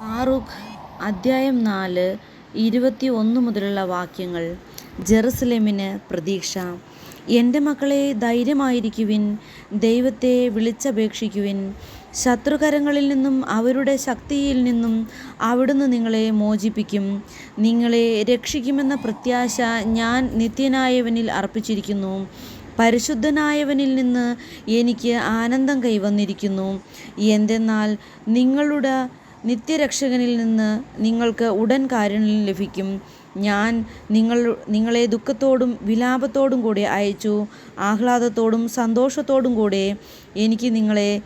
ഫാറൂഖ് അദ്ധ്യായം നാല് ഇരുപത്തി ഒന്ന് മുതലുള്ള വാക്യങ്ങൾ. ജെറുസലേമിന് പ്രതീക്ഷ. എന്റെ മക്കളെ ധൈര്യമായിരിക്കുവിൻ. ദൈവത്തെ വിളിച്ചപേക്ഷിക്കുവിൻ. ശത്രുകരങ്ങളിൽ നിന്നും അവരുടെ ശക്തിയിൽ നിന്നും അവിടുന്ന് നിങ്ങളെ മോചിപ്പിക്കും. നിങ്ങളെ രക്ഷിക്കുമെന്ന പ്രത്യാശ ഞാൻ നിത്യനായവനിൽ അർപ്പിച്ചിരിക്കുന്നു. പരിശുദ്ധനായവനിൽ നിന്ന് എനിക്ക് ആനന്ദം കൈവന്നിരിക്കുന്നു. എന്തെന്നാൽ നിങ്ങളുടെ നിത്യരക്ഷകനിൽ നിന്ന് നിങ്ങൾക്ക് ഉടൻ കാരുണ്യം ലഭിക്കും. ഞാൻ നിങ്ങൾ നിങ്ങളെ ദുഃഖത്തോടും വിലാപത്തോടും കൂടെ അയച്ചു ആഹ്ലാദത്തോടും സന്തോഷത്തോടും കൂടെ എനിക്ക് നിങ്ങളെ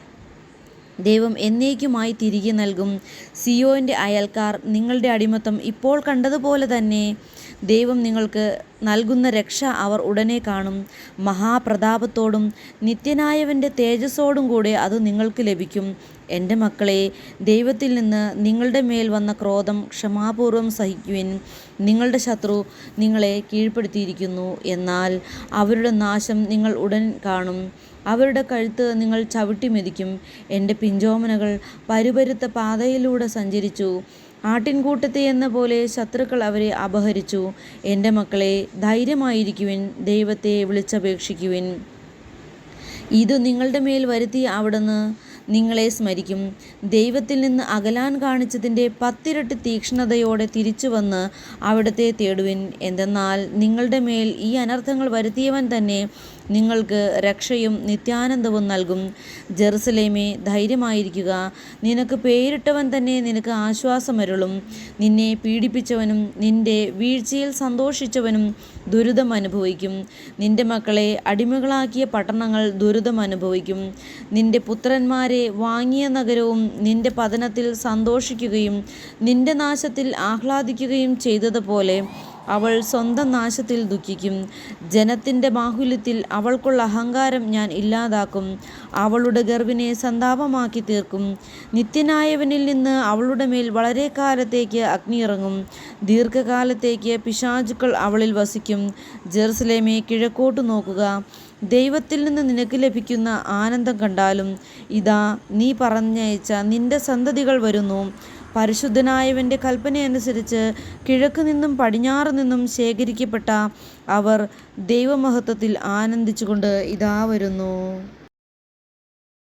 ദൈവം എന്നേക്കുമായി തിരികെ നൽകും. സിയോന്റെ അയൽക്കാർ നിങ്ങളുടെ അടിമത്തം ഇപ്പോൾ കണ്ടതുപോലെ തന്നെ ദൈവം നിങ്ങൾക്ക് നൽകുന്ന രക്ഷ അവർ ഉടനെ കാണും. മഹാപ്രതാപത്തോടും നിത്യനായവന്റെ തേജസ്സോടും കൂടെ അത് നിങ്ങൾക്ക് ലഭിക്കും. എന്റെ മക്കളെ ദൈവത്തിൽ നിന്ന് നിങ്ങളുടെ മേൽ വന്ന ക്രോധം ക്ഷമാപൂർവം സഹിക്കുവിൻ. നിങ്ങളുടെ ശത്രു നിങ്ങളെ കീഴ്പ്പെടുത്തിയിരിക്കുന്നു. എന്നാൽ അവരുടെ നാശം നിങ്ങൾ ഉടൻ കാണും. അവരുടെ കഴുത്ത് നിങ്ങൾ ചവിട്ടി മെതിക്കും. എന്റെ പിഞ്ചോമനകൾ പരുപരുത്ത പാതയിലൂടെ സഞ്ചരിച്ചു. ആട്ടിൻകൂട്ടത്തെ എന്ന പോലെ ശത്രുക്കൾ അവരെ അപഹരിച്ചു. എന്റെ മക്കളെ ധൈര്യമായിരിക്കുവിൻ ദൈവത്തെ വിളിച്ചപേക്ഷിക്കുവിൻ. ഇത് നിങ്ങളുടെ മേൽ വരുത്തി അവിടുന്ന് നിങ്ങളെ സ്മരിക്കും. ദൈവത്തിൽ നിന്ന് അകലാൻ കാണിച്ചതിന്റെ പത്തിരട്ടി തീക്ഷ്ണതയോടെ തിരിച്ചു വന്ന് അവിടത്തെ തേടുവിൻ. എന്തെന്നാൽ നിങ്ങളുടെ മേൽ ഈ അനർത്ഥങ്ങൾ വരുത്തിയവൻ തന്നെ നിങ്ങൾക്ക് രക്ഷയും നിത്യാനന്ദവും നൽകും. ജെറുസലേമേ ധൈര്യമായിരിക്കുക. നിനക്ക് പേരിട്ടവൻ തന്നെ നിനക്ക് ആശ്വാസമരുളും നിന്നെ പീഡിപ്പിച്ചവനും നിന്റെ വീഴ്ചയിൽ സന്തോഷിച്ചവനും ദുരിതം അനുഭവിക്കും. നിന്റെ മക്കളെ അടിമകളാക്കിയ പട്ടണങ്ങൾ ദുരിതം അനുഭവിക്കും. നിന്റെ പുത്രന്മാരെ വാങ്ങിയ നഗരവും നിന്റെ പതനത്തിൽ സന്തോഷിക്കുകയും നിന്റെ നാശത്തിൽ ആഹ്ലാദിക്കുകയും ചെയ്തതുപോലെ അവൾ സ്വന്തം നാശത്തിൽ ദുഃഖിക്കും. ജനത്തിന്റെ ബാഹുല്യത്തിൽ അവൾക്കുള്ള അഹങ്കാരം ഞാൻ ഇല്ലാതാക്കും. അവളുടെ ഗർഭിനെ സന്താപമാക്കി തീർക്കും. നിത്യനായവനിൽ നിന്ന് അവളുടെ മേൽ വളരെ കാലത്തേക്ക് അഗ്നി ഇറങ്ങും ദീർഘകാലത്തേക്ക് പിശാചുക്കൾ അവളിൽ വസിക്കും. ജെറുസലേമെ കിഴക്കോട്ട് നോക്കുക. ദൈവത്തിൽ നിന്ന് നിനക്ക് ലഭിക്കുന്ന ആനന്ദം കണ്ടാലും ഇതാ നീ പറഞ്ഞയച്ച നിന്റെ സന്തതികൾ വരുന്നു. പരിശുദ്ധനായവന്റെ കൽപ്പനയനുസരിച്ച് കിഴക്ക് നിന്നും പടിഞ്ഞാറ് നിന്നും ശേഖരിക്കപ്പെട്ട അവർ ദൈവമഹത്വത്തിൽ ആനന്ദിച്ചുകൊണ്ട് ഇതാ വരുന്നു.